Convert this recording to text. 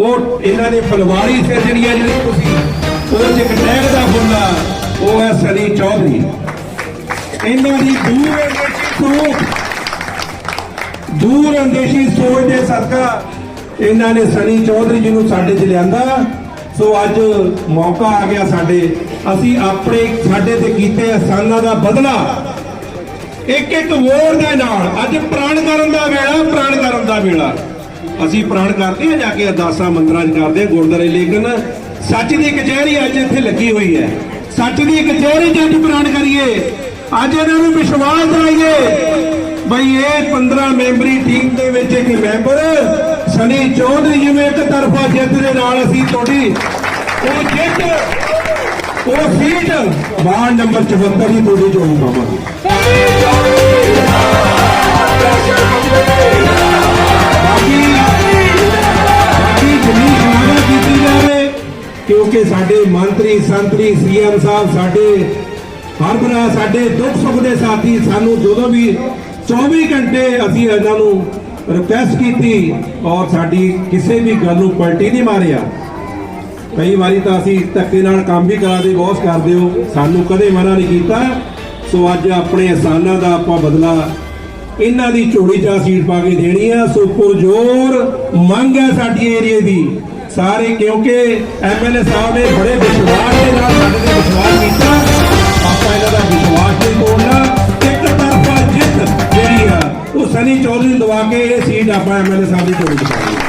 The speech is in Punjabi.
ਉਹ ਇਹਨਾਂ ਦੇ ਫਲਵਾਰੀ ਸੇ ਜਿਹੜੀ ਹੈ ਜਿਹੜੀ ਤੁਸੀਂ, ਉਹ ਚ ਕਟੈਕ ਦਾ ਫੁੱਲਾ ਉਹ ਹੈ ਸਨੀ ਚੌਧਰੀ। ਇਹਨਾਂ ਦੀ ਦੂਰ ਅੰਦੇਸ਼ੀ ਸੋਚ, ਦੂਰ ਅੰਦੇਸ਼ੀ ਸੋਚ ਦੇ ਸਦਕਾ ਇਹਨਾਂ ਨੇ ਸਨੀ ਚੌਧਰੀ ਜੀ ਨੂੰ ਸਾਡੇ ਚ ਲਿਆਂਦਾ। ਸੋ ਅੱਜ ਮੌਕਾ ਆ ਗਿਆ ਸਾਡੇ। ਅਸੀਂ ਆਪਣੇ, ਸਾਡੇ ਤੇ ਕੀਤੇ ਅਹਿਸਾਨਾਂ ਦਾ ਬਦਲਾ। ਇੱਕ ਇੱਕ ਵੋਟ ਦੇ ਨਾਲ, ਅੱਜ ਪ੍ਰਾਣ ਕਰਨ ਦਾ ਵੇਲਾ, ਪ੍ਰਾਣ ਕਰਨ ਦਾ ਵੇਲਾ। ਅਸੀਂ ਪ੍ਰਣ ਕਰਦੇ ਹਾਂ, ਜਾ ਕੇ ਅਰਦਾਸਾਂ, ਮੰਦਰਾਂ 'ਚ ਕਰਦੇ ਹਾਂ, ਗੁਰਦੁਆਰੇ। ਲੇਕਿਨ ਸੱਚ ਦੀ ਕਚਹਿਰੀ ਅੱਜ ਇੱਥੇ ਲੱਗੀ ਹੋਈ ਹੈ। ਸੱਚ ਦੀ ਕਚਹਿਰੀ 'ਚ ਪ੍ਰਣ ਕਰੀਏ। ਅੱਜ ਇਹਨਾਂ ਨੂੰ ਵਿਸ਼ਵਾਸ ਦਿਲਾਈਏ। ਬਈ ਇਹ 15 ਮੈਂਬਰੀ ਟੀਮ ਦੇ ਵਿੱਚ ਇੱਕ ਮੈਂਬਰ, ਸਨੀ ਚੌਧਰੀ ਜਿਵੇਂ ਇੱਕ ਤਰਫਾ ਜਿੱਤ ਦੇ ਨਾਲ ਅਸੀਂ ਤੁਹਾਡੀ ਉਹ ਜਿੱਤ, ਉਹ ਸੀਟ ਵਾਰਡ ਨੰਬਰ 74 ਦੀ ਤੁਹਾਡੀ ਚੋਣ ਪਾਵਾਂਗੇ ਕਿਉਂਕਿ ਸਾਡੇ ਮੰਤਰੀ, ਸੰਤਰੀ, ਸੀਐਮ ਸਾਹਿਬ ਸਾਡੇ ਹਰ ਬਰਾ ਸਾਡੇ ਦੁੱਖ ਸੁੱਖ ਦੇ ਸਾਥੀ ਸਾਨੂੰ ਜਦੋਂ ਵੀ 24 ਘੰਟੇ ਅਸੀਂ ਇਹਨਾਂ ਨੂੰ ਰਿਕਵੈਸਟ ਕੀਤੀ ਔਰ ਸਾਡੀ ਕਿਸੇ ਵੀ ਗੱਲ ਨੂੰ ਪਲਟੀ ਨਹੀਂ ਮਾਰਿਆ। ਕਈ ਵਾਰੀ ਤਾਂ ਅਸੀਂ ਧੱਕੇ ਨਾਲ ਕੰਮ ਵੀ ਕਰਾਦੇ ਬਹੁਤ ਕਰਦੇ ਹੋ, ਸਾਨੂੰ ਕਦੇ ਮਨਾ ਨਹੀਂ ਕੀਤਾ। ਸੋ ਅੱਜ ਆਪਣੇ ਅਹਿਸਾਨਾਂ ਦਾ ਆਪਾਂ ਬਦਲਾ ਇਹਨਾਂ ਦੀ ਝੋਲੀ 'ਚ ਸੀਟ ਪਾ ਕੇ ਦੇਣੀ ਆ। ਸੋ ਪੁਰਜੋਰ ਮੰਗ ਹੈ ਸਾਡੀ ਏਰੀਏ ਦੀ। ਸਾਰੇ ਕਿਉਂਕਿ ਐਮਐਲਏ ਸਾਹਿਬ ਨੇ ਬੜੇ ਵਿਸ਼ਵਾਸ ਦੇ ਨਾਲ ਸਾਡੇ ਤੇ ਵਿਸ਼ਵਾਸ ਕੀਤਾ। ਆਪਾਂ ਇਹਨਾਂ ਦਾ ਵਿਸ਼ਵਾਸ ਨਹੀਂ ਤੋੜਨਾ। ਇੱਕ ਤਰਫਾ ਜਿੱਤ ਜਿਹੜੀ ਆ, ਉਹ ਸਨੀ ਚੌਧਰੀ ਨੂੰ ਦਵਾ ਕੇ ਇਹ ਸੀਟ ਆਪਾਂ ਐਮਐਲਏ ਸਾਹਿਬ ਦੀ ਝੋਲੀ 'ਚ